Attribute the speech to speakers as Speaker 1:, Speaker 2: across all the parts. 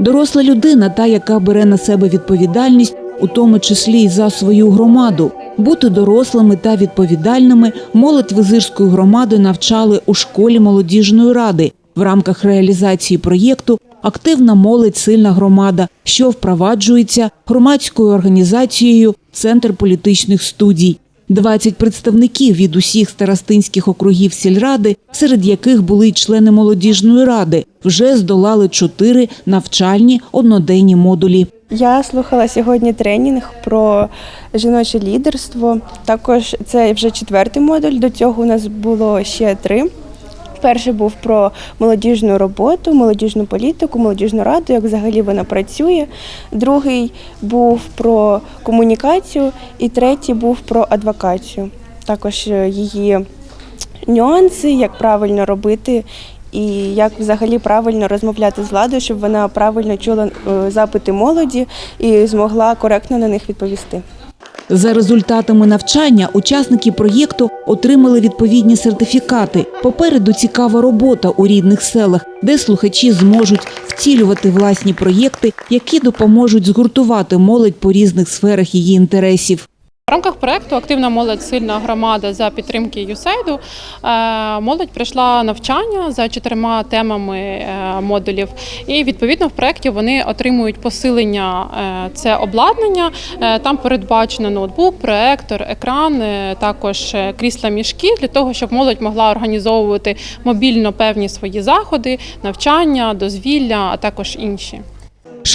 Speaker 1: Доросла людина, та яка бере на себе відповідальність, у тому числі й за свою громаду. Бути дорослими та відповідальними молодь визирської громади навчали у школі молодіжної ради в рамках реалізації проєкту Активна молодь сильна громада, що впроваджується громадською організацією Центр політичних студій. 20 представників від усіх старостинських округів сільради, серед яких були й члени молодіжної ради, вже здолали чотири навчальні одноденні модулі.
Speaker 2: Я слухала сьогодні тренінг про жіноче лідерство. Також це вже четвертий модуль. До цього у нас було ще три. Перший був про молодіжну роботу, молодіжну політику, молодіжну раду, як взагалі вона працює. Другий був про комунікацію, і третій був про адвокацію. Також е, її нюанси, як правильно робити. І як взагалі правильно розмовляти з владою, щоб вона правильно чула е, запити молоді і змогла коректно на них відповісти.
Speaker 1: За результатами навчання учасники проєкту отримали відповідні сертифікати. Попереду цікава робота у рідних селах, де слухачі зможуть втілювати власні проєкти, які допоможуть згуртувати молодь по різних сферах її інтересів.
Speaker 3: В рамках проекту Активна молодь сильна громада за підтримки ЮСЕЙДу е, молодь пройшла навчання за чотирма темами е, модулів. І відповідно в проєкті вони отримують посилення е, це обладнання. Там передбачено ноутбук, проектор, екран, також крісла мішки для того, щоб молодь могла організовувати мобільно певні свої заходи, навчання, дозвілля, а також інші.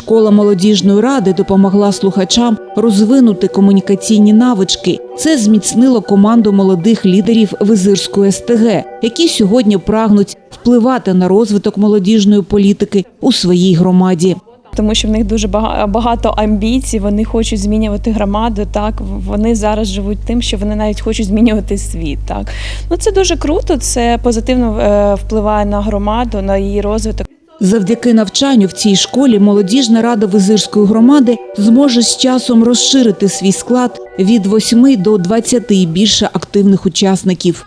Speaker 1: Школа молодіжної ради допомогла слухачам розвинути комунікаційні навички. Це зміцнило команду молодих лідерів Визирської СТГ, які сьогодні прагнуть впливати на розвиток молодіжної політики у своїй громаді.
Speaker 4: тому що в них дуже багато амбіцій. Вони хочуть змінювати громаду. Так вони зараз живуть тим, що вони навіть хочуть змінювати світ. Так ну це дуже круто. Це позитивно е, впливає на громаду, на її розвиток.
Speaker 1: Завдяки навчанню в цій школі молодіжна рада Визирської громади зможе з часом розширити свій склад від 8 до 20 і більше активних учасників.